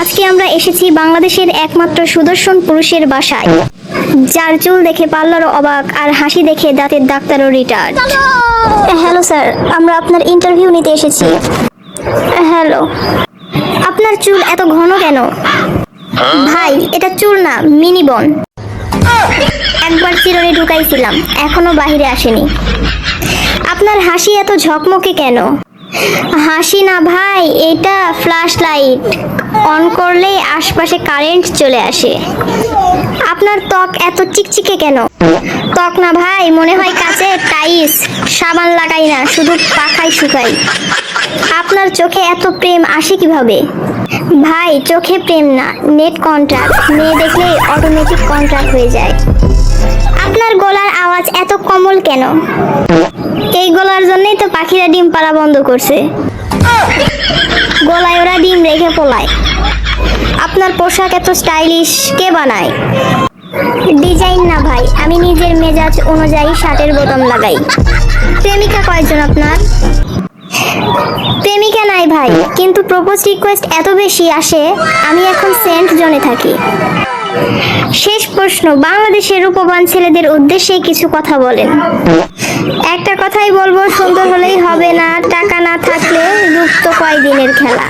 আজকে আমরা এসেছি বাংলাদেশের একমাত্র সুদর্শন পুরুষের বাসায়। যার চুল দেখে পার্লারও অবাক আর হাসি দেখে দাঁতের ডাক্তারও রিটার্ড হ্যালো স্যার আমরা আপনার ইন্টারভিউ নিতে এসেছি। হ্যালো আপনার চুল এত ঘন কেন? ভাই এটা চুল না মিনি বন। একবার চিরনি ঢুকাইছিলাম এখনও বাইরে আসেনি। আপনার হাসি এত ঝকমকে কেন? হাসি না ভাই, এটা ফ্ল্যাশ লাইট অন করলেই আশপাশে কারেন্ট চলে আসে। আপনার ত্বক এত চিকচিকে কেন? ত্বক না ভাই, মনে হয় কাছে টাইস। সাবান লাগাই না, শুধু পাখাই শুকাই। আপনার চোখে এত প্রেম আসে কীভাবে? ভাই, চোখে প্রেম না, নেট কন্ট্রাক্ট মেয়ে দেখলেই অটোমেটিক কন্ট্রাক্ট হয়ে যায়। আপনার গলার আওয়াজ এত কমল কেন? এই গলার জন্যই তো পাখিরা ডিম পাড়া বন্ধ করছে। গলায় ওরা ডিম রেখে পোলায়। আপনার পোশাক এত স্টাইলিশ কে বানায়? ডিজাইন না ভাই, আমি নিজের মেজাজ অনুযায়ী শার্টের বোতাম লাগাই। প্রেমিকা কয়জন আপনার? প্রেমিকা নাই ভাই, কিন্তু প্রপোজ রিকোয়েস্ট এত বেশি আসে, আমি এখন সেন্ট জোনে থাকি। শেষ প্রশ্ন, বাংলাদেশের রূপবান ছেলেদের উদ্দেশ্যে কিছু কথা বলেন। একটা কথাই বলব, সুন্দর হলেই হবে না, টাকা না থাকলে রূপ তো কয়দিনের খেলা।